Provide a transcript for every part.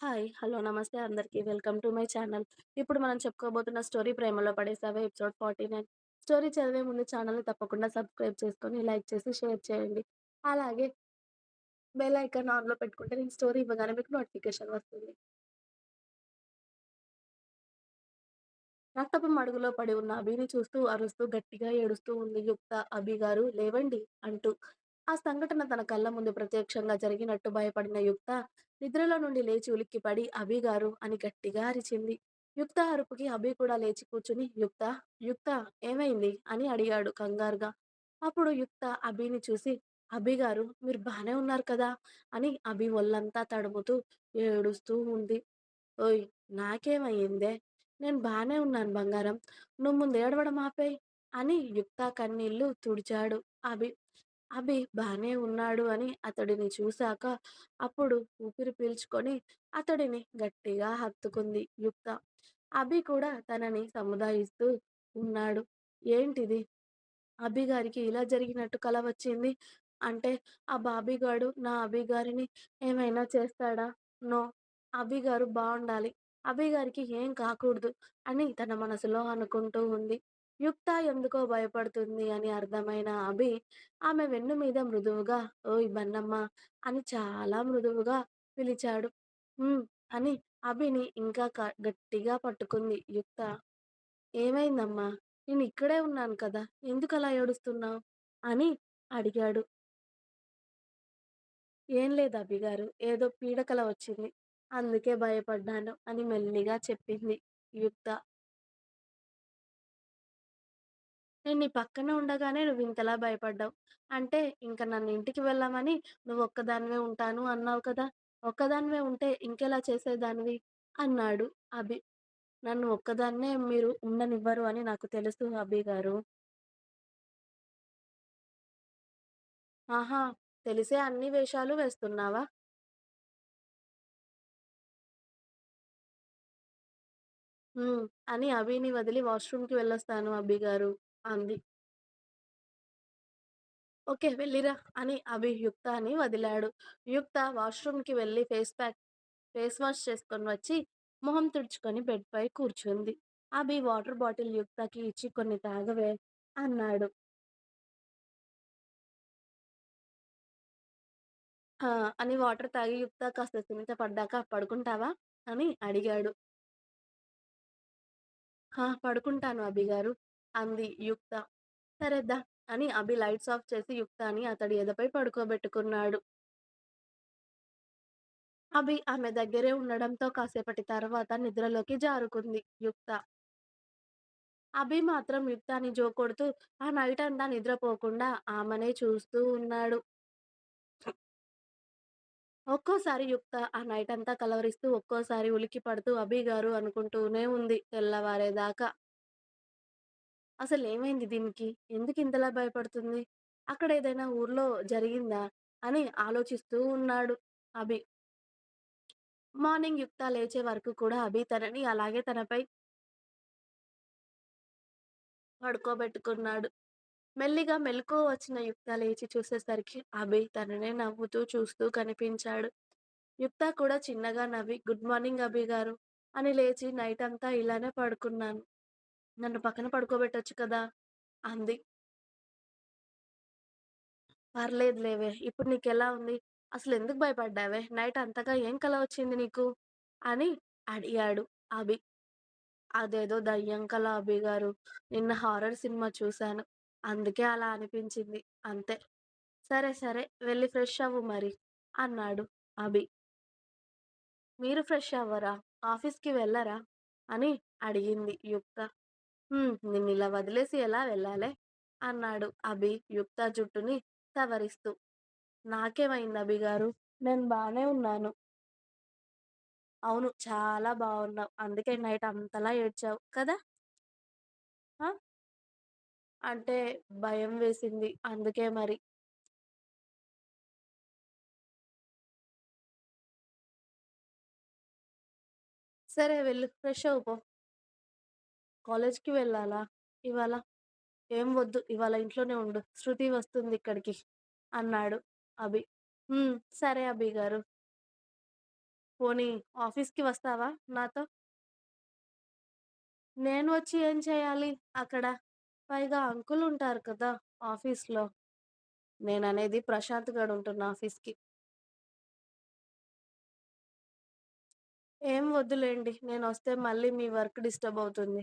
Hi. Hello. నమస్తే అందరికీ welcome to my channel. ఇప్పుడు మనం చెప్పుకోబోతున్న story 'Premalo Padesave' episode 49. Story చదివే ముందు ఛానల్‌ని తప్పకుండా సబ్స్క్రైబ్ చేసుకొని, లైక్ చేసి, షేర్ చేయండి. అలాగే బెల్ ఐకాన్ ఆన్‌లో పెట్టుకుంటే నేను స్టోరీ ఇవ్వగానే మీకు నోటిఫికేషన్ వస్తుంది. రక్తపు మడుగులో పడి ఉన్న అభిని చూస్తూ అరుస్తూ గట్టిగా ఏడుస్తూ ఉంది యుక్త. అభి గారు లేవండి అంటూ. ఆ సంఘటన తన కళ్ళ ముందు ప్రత్యక్షంగా జరిగినట్టు భయపడిన యుక్త నిద్రలో నుండి లేచి ఉలిక్కిపడి అభి గారు అని గట్టిగా అరిచింది. యుక్త అరుపుకి అభి కూడా లేచి కూర్చుని యుక్త! యుక్త! ఏమైంది? అని అడిగాడు కంగారుగా. అప్పుడు యుక్త అభిని చూసి అభి గారు మీరు బాగానే ఉన్నారు కదా! అని అభి ఒళ్ళంతా తడుముతూ ఏడుస్తూ ఉంది. ఓయ్! నాకేమయ్యిందే? నేను బాగానే ఉన్నాను బంగారం. నువ్వు ముందు ఏడవడం ఆపేయ్ అని యుక్త కన్నీళ్ళు తుడిచాడు అభి. అభి బానే ఉన్నాడు అని అతడిని చూశాక అప్పుడు ఊపిరి పీల్చుకొని అతడిని గట్టిగా హత్తుకుంది యుక్త. అభి కూడా తనని సముదాయిస్తూ ఉన్నాడు. ఏంటిది? అభి గారికి ఇలా జరిగినట్టు కల వచ్చింది. అంటే ఆ బాబిగాడు నా అభి గారిని ఏమైనా చేస్తాడా? నో. అభి గారు బావుండాలి. అభి గారికి ఏం కాకూడదు అని తన మనసులో అనుకుంటూ ఉంది. యుక్త ఎందుకో భయపడుతుంది అని అర్థమైన అభి ఆమె వెన్ను మీద మృదువుగా ఓయ్ బన్నమ్మ అని చాలా మృదువుగా పిలిచాడు. ఉమ్ అని అభిని ఇంకా క గట్టిగా పట్టుకుంది యుక్త. ఏమైందమ్మా? నేను ఇక్కడే ఉన్నాను కదా! ఎందుకు అలా ఏడుస్తున్నావు? అని అడిగాడు. ఏం లేదు అభిగారు. ఏదో పీడకల వచ్చింది. అందుకే భయపడ్డాను అని మెల్లిగా చెప్పింది యుక్త. నేను నీ పక్కన ఉండగానే నువ్వింతలా భయపడ్డావు. అంటే ఇంక నన్ను ఇంటికి వెళ్ళమని నువ్వొక్కదానివే ఉంటాను అన్నావు కదా! ఒక్కదానివే ఉంటే ఇంకెలా చేసేదానివి? అన్నాడు అభి. నన్ను ఒక్కదాన్నే మీరు ఉండనివ్వరు అని నాకు తెలుసు అభిగారు. ఆహా! తెలిసే అన్ని వేషాలు వేస్తున్నావా? హ్మ్. అని అభిని వదిలి వాష్‌రూమ్‌కి వెళ్ళొస్తాను అభిగారు అంది. ఓకే. వెళ్ళిరా అని అభి యుక్తని వదిలాడు. యుక్త వాష్‌రూమ్‌కి వెళ్ళి ఫేస్ ప్యాక్ ఫేస్ వాష్ చేసుకొని వచ్చి మొహం తుడుచుకొని బెడ్‌పై కూర్చుంది. అభి వాటర్ బాటిల్ యుక్తకి ఇచ్చి కొన్ని తాగవే అన్నాడు. ఆ! అని వాటర్ తాగి యుక్త కాస్త స్థిమిత పడ్డాక పడుకుంటావా? అని అడిగాడు. ఆ! పడుకుంటాను అభిగారు అంది యుక్త. సరే దా! అని అభి లైట్స్ ఆఫ్ చేసి యుక్తని అతడి ఎదపై పడుకోబెట్టుకున్నాడు. అభి ఆమె దగ్గరే ఉండడంతో కాసేపటి తర్వాత నిద్రలోకి జారుకుంది యుక్త. అభి మాత్రం యుక్తని జోకొడుతూ ఆ నైటంతా నిద్రపోకుండా ఆమెనే చూస్తూ ఉన్నాడు. ఒక్కోసారి యుక్త ఆ నైటంతా కలవరిస్తూ, ఒక్కోసారి ఉలిక్కిపడుతూ అభిగారు అనుకుంటూనే ఉంది తెల్లవారేదాకా. అసలేమైంది దీనికి? ఎందుకు ఇంతలా భయపడుతుంది? అక్కడ ఏదైనా ఊర్లో జరిగిందా? అని ఆలోచిస్తూ ఉన్నాడు అభి. మార్నింగ్ యుక్త లేచే వరకు కూడా అభి తనని అలాగే తనపై పడుకోబెట్టుకున్నాడు. మెల్లిగా మెలకువ వచ్చిన యుక్త లేచి చూసేసరికి అభి తననే నవ్వుతూ చూస్తూ కనిపించాడు. యుక్త కూడా చిన్నగా నవ్వి గుడ్ మార్నింగ్ అభి గారు అని లేచి నైటంతా ఇలానే పడుకున్నాను. నన్ను పక్కన పడుకోబెట్టొచ్చు కదా! అంది. పర్లేదులేవే. ఇప్పుడు నీకెలా ఉంది? అసలు ఎందుకు భయపడ్డావే? నైట్ అంతగా ఏం కల వచ్చింది నీకు? అని అడిగాడు అభి. అదేదో దెయ్యం కల అభిగారు. నిన్న హారర్ సినిమా చూశాను. అందుకే అలా అనిపించింది. అంతే. సరే సరే వెళ్ళి ఫ్రెష్ అవ్వు మరి అన్నాడు అభి. మీరు ఫ్రెష్ అవ్వరా? ఆఫీస్‌కి వెళ్ళరా అని అడిగింది యుక్త. హ్మ్. నిన్నిలా వదిలేసి ఎలా వెళ్ళాలే? అన్నాడు అభి యుక్త జుట్టుని సవరిస్తూ. నాకేమైంది అభిగారు? నేను బానే ఉన్నాను. అవును. చాలా బావున్నావు. అందుకే నైట్ అంతలా ఏడ్చావు కదా! ఆ! అంటే భయం వేసింది. అందుకే మరి. సరే వెళ్ళు. ఫ్రెష్ అవ్వు పో. కాలేజ్‌కి వెళ్ళాలా ఇవాళ? ఏం వద్దు. ఇవాళ ఇంట్లోనే ఉండు. శృతి వస్తుందిక్కడికి అన్నాడు అభి. హ్మ్. సరే అభిగారు. పోనీ ఆఫీస్‌కి వస్తావా నాతో? నేను వచ్చి ఏం చేయాలి అక్కడ? పైగా అంకుల్ ఉంటారు కదా ఆఫీస్‌లో. నేననేది ప్రశాంత్ గాడు ఉంటున్న ఆఫీస్‌కి. ఏం వద్దులేండి. నేనొస్తే మళ్ళీ మీ వర్క్ డిస్టర్బ్ అవుతుంది.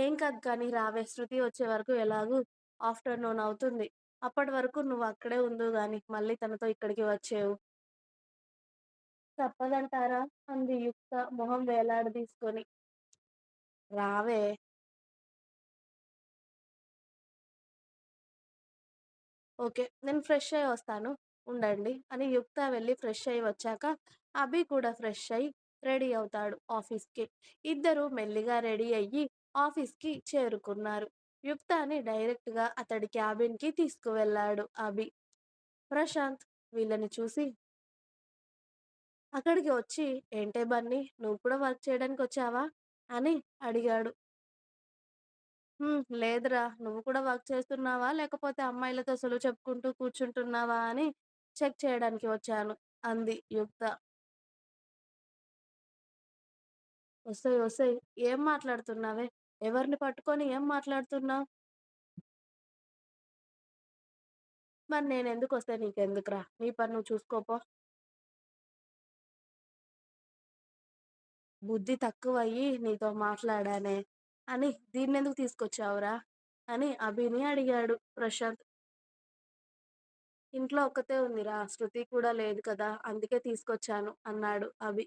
ఏం కాదు కానీ రావే. శృతి వచ్చే వరకు ఎలాగూ ఆఫ్టర్‌నూన్ అవుతుంది. అప్పటి వరకు నువ్వు అక్కడే ఉందువు కానీ మళ్ళీ తనతో ఇక్కడికి వచ్చేవు. తప్పదంటారా? అంది యుక్త మొహం వేలాడదీసుకొని. రావే. ఓకే. నేను ఫ్రెష్ అయ్యి వస్తాను. ఉండండి అని యుక్త వెళ్ళి ఫ్రెష్ అయ్యి వచ్చాక, అభి కూడా ఫ్రెష్ అయ్యి రెడీ అవుతాడు ఆఫీస్‌కి. ఇద్దరు మెల్లిగా రెడీ అయ్యి ఆఫీస్‌కి చేరుకున్నారు. యుక్తాని డైరెక్ట్‌గా అతడి క్యాబిన్‌కి తీసుకువెళ్ళాడు అభి. ప్రశాంత్ వీళ్ళని చూసి అక్కడికి వచ్చి ఏంటే బన్నీ నువ్వు కూడా వర్క్ చేయడానికి వచ్చావా అని అడిగాడు. హ్మ్. లేదురా! నువ్వు కూడా వర్క్ చేస్తున్నావా? లేకపోతే అమ్మాయిలతో సులువు చెప్పుకుంటూ కూర్చుంటున్నావా అని చెక్ చేయడానికి వచ్చాను అంది యుక్త. వస్తాయి వస్తాయి ఏం మాట్లాడుతున్నావే? ఎవరిని పట్టుకొని ఏం మాట్లాడుతున్నావు? మరి నేను ఎందుకు వస్తే నీకెందుకురా? నీ పని నువ్వు చూసుకో పో. బుద్ధి తక్కువయ్యి నీతో మాట్లాడానే అని దీన్నెందుకు తీసుకొచ్చావురా? అని అభిని అడిగాడు ప్రశాంత్. ఇంట్లో ఒక్కతే ఉందిరా. శృతి కూడా లేదు కదా! అందుకే తీసుకొచ్చాను అన్నాడు అభి.